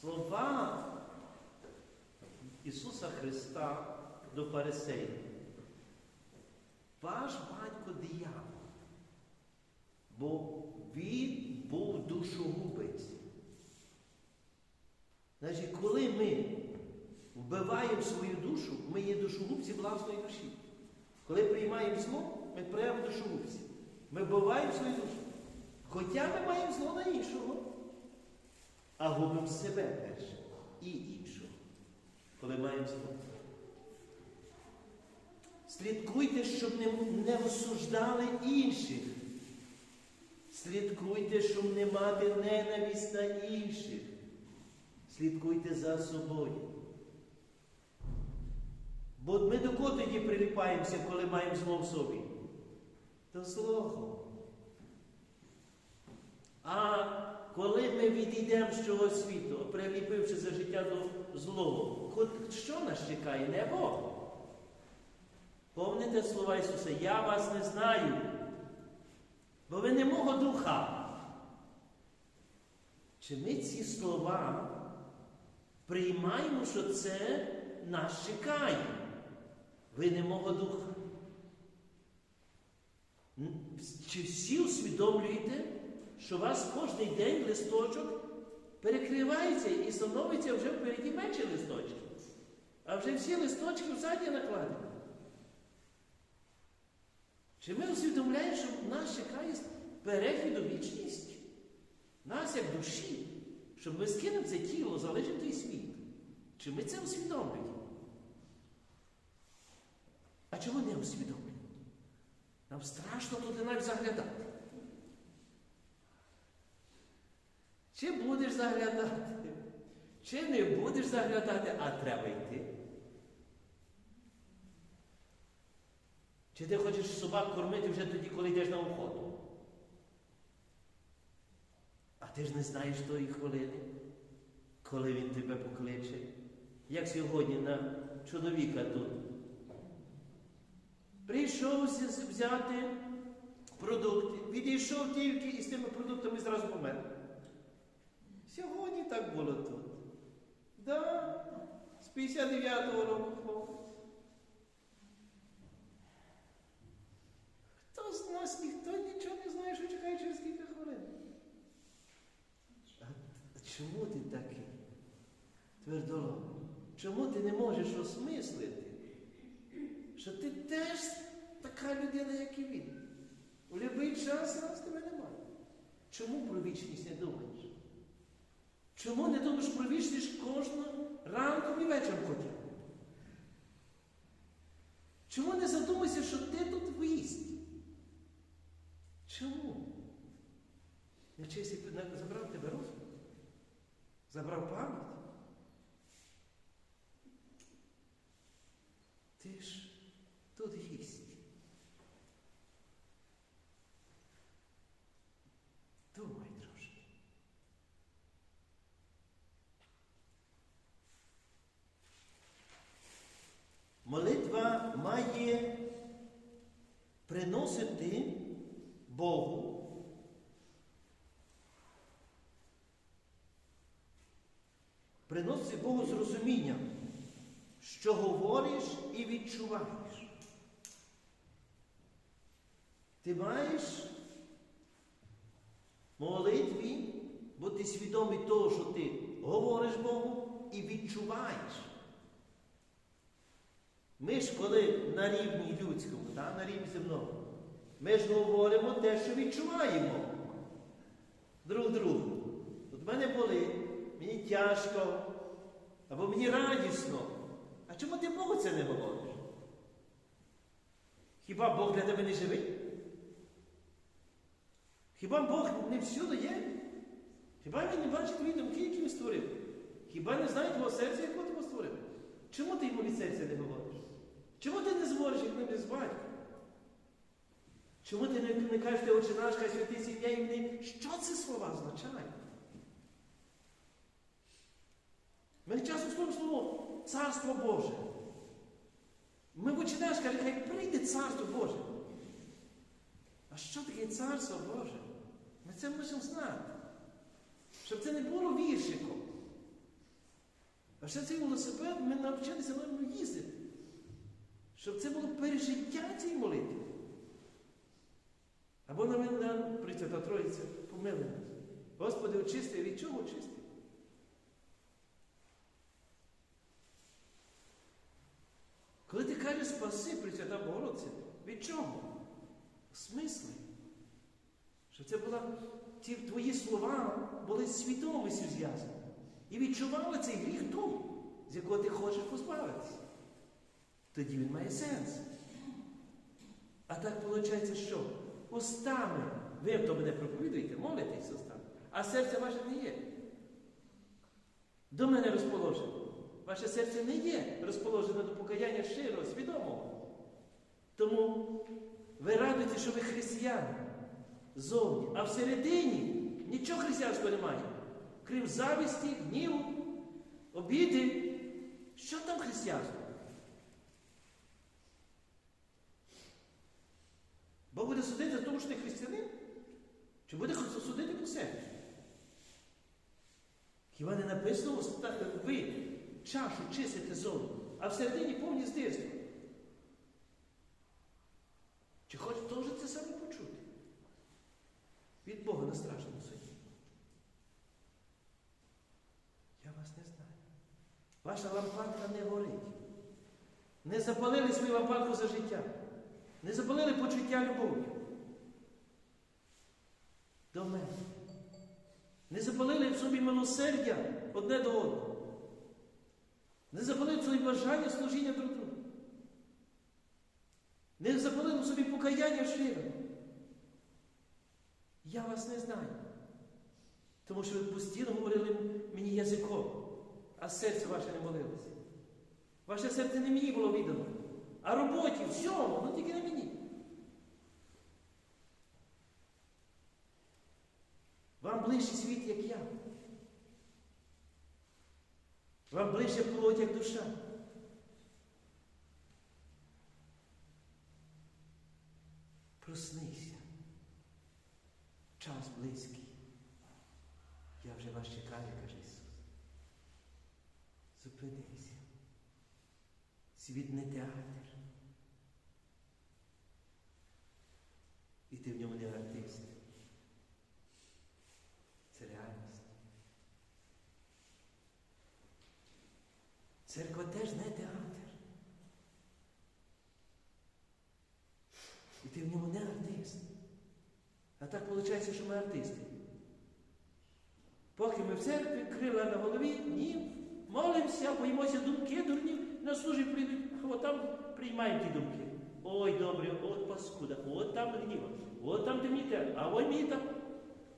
слова Ісуса Христа до фарисеїв. Ваш батько диявол, бо він був душогубець. Значить, коли ми вбиваємо свою душу, ми є душогубці власної душі. Коли приймаємо зло, ми прямо душогубці. Ми вбиваємо свою душу. Хоча ми маємо зло на іншого, а губимо себе перше і іншого, коли маємо зло. Слідкуйте, щоб не, не осуждали інших. Слідкуйте, щоб не мати ненависть на інших. Слідкуйте за собою. Бо ми до кого тоді приліпаємося, коли маємо зло в собі? До злого. А коли ми відійдемо з цього світу, приліпивши за життя до злого, що нас чекає? Небо? Помните слова Ісуса, я вас не знаю, бо ви не мого духа. Чи ми ці слова приймаємо, що це нас чекає? Ви не мого духа. Чи всі усвідомлюєте, що у вас кожен день листочок перекривається і становиться вже впереді менше листочків, а вже всі листочки взаді накладені? Чи ми усвідомляємо, що нас чекає перехід у вічність? Нас як душі, щоб ми скинемо це тіло, залишимо той світ. Чи ми це усвідомлюємо? А чому не усвідомлюємо? Нам страшно туди навіть заглядати. Чи будеш заглядати, чи не будеш заглядати, а треба йти. Чи ти хочеш собак кормити вже тоді, коли йдеш на охоту? А ти ж не знаєш тої хвилини, коли він тебе покличе. Як сьогодні на чоловіка тут. Прийшов взяти продукти, відійшов тільки і з тими продуктами зразу помер. Сьогодні так було тут. Да, з 59-го року. Хто з нас ніхто нічого не знає, що чекає через кілька хвилин. А чому ти такий? Твердолоб? Чому ти не можеш осмислити? Що ти теж така людина, як і він. У будь-який час раз тебе немає. Чому про вічність не думаєш? Чому не думаєш про вічність кожного ранком і вечором хоча? Чому не задумайся, що ти тут виїзд? Чому? Нечисті забрав тебе розум? Забрав пам'ять? Ти ж тут гість. Приносити Богу приносити Богу зрозуміння, що говориш і відчуваєш. Ти маєш молитві бути свідомий того, що ти говориш Богу і відчуваєш. Ми ж коли на рівні людському, та, на рівні земному, ми ж говоримо те, що відчуваємо друг другу. От мене болить, мені тяжко, або мені радісно. А чому ти Богу це не говориш? Хіба Бог для тебе не живий? Хіба Бог не всюди є? Хіба він не бачить твої думки, які він створив? Хіба не знає твого серця, якого тебе створив? Чому ти йому від серця не говориш? Чому ти не зможеш, як ним з батьком? Чому ти не, не кажеш, ти очі наш, хай святи сім'я імені? Що це слова означають? Ми часто слово слово Царство Боже. Ми наш кажемо, хай прийде Царство Боже. А що таке Царство Боже? Ми це мусимо знати. Щоб це не було віршиком. А ще цей велосипед ми навчилися на ньому їздити. Щоб це було пережиття цієї молитви. Або на мене Пресвята Троїця помили нас. Господи, очисти, від чого очисти? Коли ти кажеш спаси, Пресвята Богородиця, від чого? В смислі? Щоб це була, ті твої слова були свідомістю зв'язані. І відчували цей гріх тут, з якого ти хочеш позбавитися. Тоді він має сенс. А так виходить, що устами ви, хто мене проповідуєте, молитесь устами, а серце ваше не є. До мене розположено. Ваше серце не є розположене до покаяння щирого, свідомого. Тому ви радуєте, що ви християни зовні, а всередині нічого християнського немає. Крім завісті, гніву, обіди. Що там християнство? Бог буде судити за тому, що ти християнин? Чи буде судити по себе? Хіба не написано, ви чашу чистите зовні, а всередині повні здирства? Чи хочеш теж це саме почути? Від Бога на страшному суді. Я вас не знаю. Ваша лампадка не горить. Не запалили свою лампадку за життя. Не запалили почуття любові. До мене. Не запалили в собі милосердя одне до одного. Не запалили в собі бажання служіння друг другу. Не запалили в собі покаяння щиро. Я вас не знаю. Тому що ви постійно говорили мені язиком, а серце ваше не молилося. Ваше серце не мені було віддано, а роботі, всьому, ну тільки не мені. Вам ближче світ, як я. Вам ближче плоть, як душа. Проснися. Час близький. Я вже вас чекаю, каже Ісус. Зупинися. Світ не театр. І ти в ньому не артист. Це реальність. Церква теж не театр. І ти в ньому не артист. А так виходить, що ми артисти. Поки ми в церкві, крила на голові, ні, молимося, боїмося думки дурні, на службі прийдуть, а там приймаємо ті думки. Ой, добре, от паскуда, от там гніва, от там темніте, а ой мені там.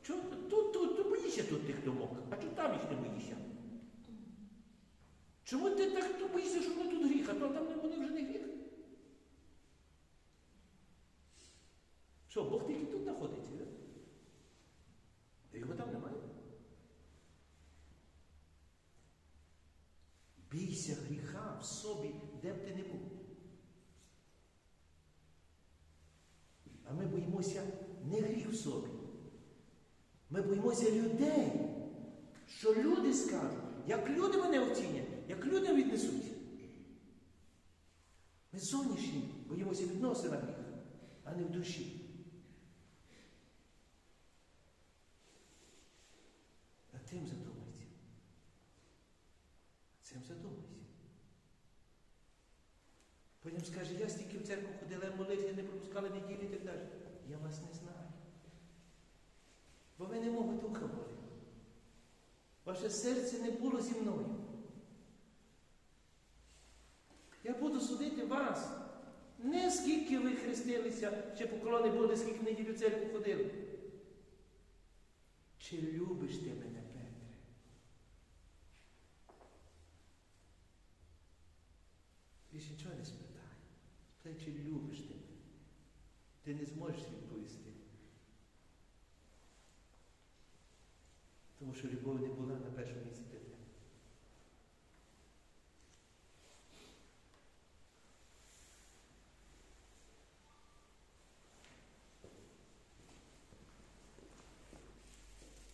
Чого тут, тут, тут боїшся тут тих думок, а чого там їх не боїшся? Чому ти так тут боїшся, що вони тут гріх, а то там вони вже не гріх? Що, Бог тільки тут знаходиться, да? Його там немає. Бійся гріха в собі, де б ти не був. А ми боїмося не гріх в собі. Ми боїмося людей, що люди скажуть, як люди мене оцінять, як люди віднесуться. Ми зовнішні боїмося відносин на гріх, а не в душі. Над тим задумайся. Цим задумайся. Потім скаже, я стільки в церкву ходила, молився, не пропускали неділі і так далі. Я вас не знаю. Не мого духа були. Ваше серце не було зі мною. Я буду судити вас. Не скільки ви хрестилися, чи поклони були, скільки неділю церкву ходили. Чи любиш ти мене, Петре? Більше нічого не спитай. Спитай, чи любиш ти мене? Ти не зможеш відповісти. Тому що любов не була на першому місці.